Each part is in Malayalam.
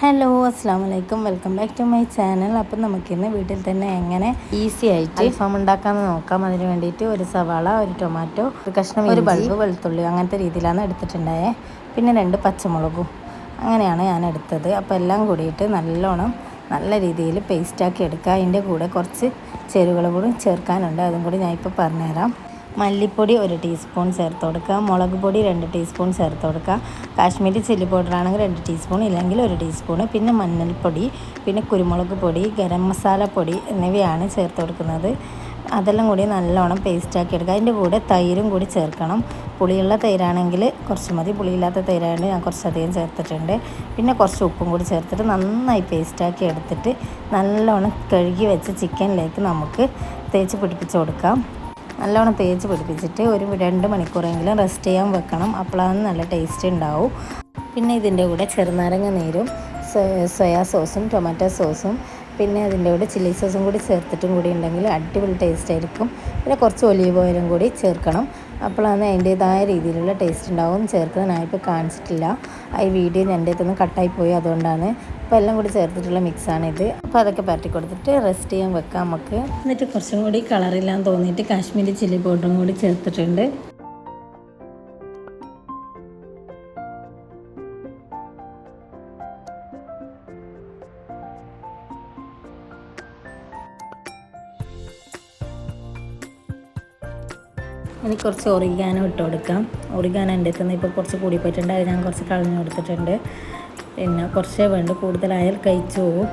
ഹലോ അസ്സാം വലൈക്കും welcome back to my channel. അപ്പം നമുക്കിന്ന് വീട്ടിൽ തന്നെ എങ്ങനെ ഈസി ആയിട്ട് അൽഫാം ഉണ്ടാക്കാമെന്ന് നോക്കാം. അതിന് വേണ്ടിയിട്ട് ഒരു സവാള ഒരു ടൊമാറ്റോ ഒരു കഷ്ണം ഒരു ബൾബ് വെളുത്തുള്ളി അങ്ങനത്തെ രീതിയിലാണ് എടുത്തിട്ടുണ്ടായേ. പിന്നെ രണ്ട് പച്ചമുളകും. അങ്ങനെയാണ് ഞാൻ എടുത്തത്. അപ്പോൾ എല്ലാം കൂടിയിട്ട് നല്ലോണം നല്ല രീതിയിൽ പേസ്റ്റാക്കി എടുക്കുക. അതിന്റെ കൂടെ കുറച്ച് ചേരുവകൾ കൂടി ചേർക്കാനുണ്ട്. അതും കൂടി ഞാൻ ഇപ്പോൾ പറഞ്ഞുതരാം. മല്ലിപ്പൊടി ഒരു ടീസ്പൂൺ ചേർത്ത് കൊടുക്കുക. മുളക് പൊടി രണ്ട് ടീസ്പൂൺ ചേർത്ത് കൊടുക്കുക. കാശ്മീരി ചില്ലി പൗഡർ ആണെങ്കിൽ രണ്ട് ടീസ്പൂൺ ഇല്ലെങ്കിൽ ഒരു ടീസ്പൂൺ. പിന്നെ മഞ്ഞൾപ്പൊടി പിന്നെ കുരുമുളക് പൊടി ഗരം മസാല പൊടി എന്നിവയാണ് ചേർത്ത് കൊടുക്കുന്നത്. അതെല്ലാം കൂടി നല്ലോണം പേസ്റ്റാക്കി എടുക്കുക. അതിന്റെ കൂടെ തൈരും കൂടി ചേർക്കണം. പുളിയുള്ള തൈരാണെങ്കിൽ കുറച്ച് മതി. പുളിയില്ലാത്ത തൈരാണെങ്കിൽ ഞാൻ കുറച്ചധികം ചേർത്തിട്ടുണ്ട്. പിന്നെ കുറച്ച് ഉപ്പും കൂടി ചേർത്തിട്ട് നന്നായി പേസ്റ്റാക്കി എടുത്തിട്ട് നല്ലോണം കഴുകി വെച്ച് ചിക്കനിലേക്ക് നമുക്ക് തേച്ച് പിടിപ്പിച്ച് കൊടുക്കാം. നല്ലോണം തേച്ച് പിടിപ്പിച്ചിട്ട് ഒരു രണ്ട് മണിക്കൂറെങ്കിലും റെസ്റ്റ് ചെയ്യാൻ വെക്കണം. അപ്പോഴാണ് നല്ല ടേസ്റ്റ് ഉണ്ടാവും. പിന്നെ ഇതിന്റെ കൂടെ ചെറുനാരങ്ങ നീരും സോയാ സോസും ടൊമാറ്റോ സോസും പിന്നെ അതിന്റെ കൂടെ ചില്ലി സോസും കൂടി ചേർത്തിട്ടും കൂടി ഉണ്ടെങ്കിൽ അടിപൊളി ടേസ്റ്റ് ആയിരിക്കും. പിന്നെ കുറച്ച് ഒലീവ് ഓയിലും കൂടി ചേർക്കണം. അപ്പോഴാണ് അതിന്റേതായ രീതിയിലുള്ള ടേസ്റ്റ് ഉണ്ടാവും. ചേർക്കുന്നത് ഞാനിപ്പോൾ കാണിച്ചിട്ടില്ല. ഈ വീഡിയോ എന്റെ അടുത്തുനിന്ന് കട്ടായി പോയി. അതുകൊണ്ടാണ് അപ്പോൾ എല്ലാം കൂടി ചേർത്തിട്ടുള്ള മിക്സാണിത് അപ്പോൾ അതൊക്കെ പരട്ടി കൊടുത്തിട്ട് റെസ്റ്റ് ചെയ്യാൻ വെക്കാം നമുക്ക്. എന്നിട്ട് കുറച്ചും കൂടി കളറില്ലാന്ന് തോന്നിയിട്ട് കാശ്മീരി ചില്ലി പൗഡറും കൂടി ചേർത്തിട്ടുണ്ട്. ഇനി കുറച്ച് ഒറിഗാനോ ഇട്ട് കൊടുക്കാം ഒറിഗാനോ എന്റെ അടുത്ത് ഇപ്പോൾ കുറച്ച് കൂടി പോയിട്ടുണ്ട് അത് ഞാൻ കുറച്ച് കളഞ്ഞു കൊടുത്തിട്ടുണ്ട്. പിന്നെ കുറച്ചേ വേണ്ട. കൂടുതലായാൽ കഴിച്ചു പോകും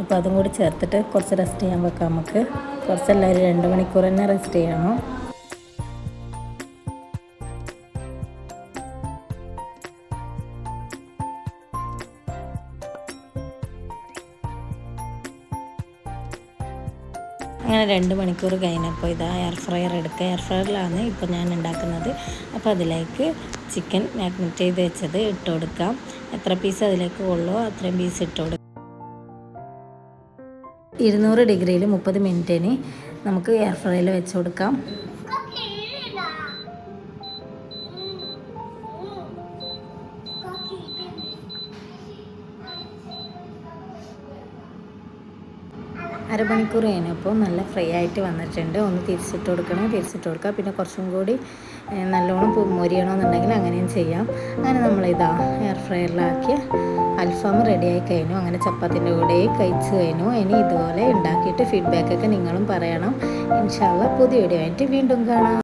അപ്പോൾ അതും കൂടി ചേർത്തിട്ട് കുറച്ച് റെസ്റ്റ് ചെയ്യാൻ വെക്കാം നമുക്ക്. കുറച്ചല്ല ഒരു രണ്ട് മണിക്കൂർ തന്നെ റെസ്റ്റ് ചെയ്യണം. അങ്ങനെ രണ്ട് മണിക്കൂർ കഴിഞ്ഞപ്പോൾ ഇതാ എയർ ഫ്രയർ എടുക്കുക എയർ ഫ്രയറിലാണ് ഇപ്പോൾ ഞാൻ ഉണ്ടാക്കുന്നത്. അപ്പോൾ അതിലേക്ക് ചിക്കൻ മാഗ്നറ്റ് ചെയ്ത് വെച്ചത് ഇട്ട് കൊടുക്കാം. എത്ര പീസ് അതിലേക്ക് ഉള്ളോ അത്രയും പീസ് ഇട്ട് കൊടുക്കാം. ഇരുന്നൂറ് ഡിഗ്രിയിൽ മുപ്പത് മിനിറ്റിന് നമുക്ക് എയർ ഫ്രയറിൽ വെച്ച് കൊടുക്കാം. അരമണിക്കൂർ കഴിഞ്ഞപ്പോൾ നല്ല ഫ്രൈ ആയിട്ട് വന്നിട്ടുണ്ട്. ഒന്ന് തിരിച്ചിട്ട് കൊടുക്കണം തിരിച്ചിട്ട് കൊടുക്കുക പിന്നെ കുറച്ചും കൂടി നല്ലോണം മൊരിയണമെന്നുണ്ടെങ്കിൽ അങ്ങനെയും ചെയ്യാം. അങ്ങനെ നമ്മളിതാ എയർ ഫ്രയറിലാക്കി അൽഫാം റെഡിയായി കഴിഞ്ഞു. അങ്ങനെ ചപ്പാത്തിന്റെ കൂടെ കഴിച്ചു കഴിഞ്ഞു. ഇനി ഇതുപോലെ ഉണ്ടാക്കിയിട്ട് ഫീഡ്ബാക്കൊക്കെ നിങ്ങളും പറയണം. ഇൻഷാല്ല പുതിയ വീഡിയോ ആയിട്ട് വീണ്ടും കാണാം.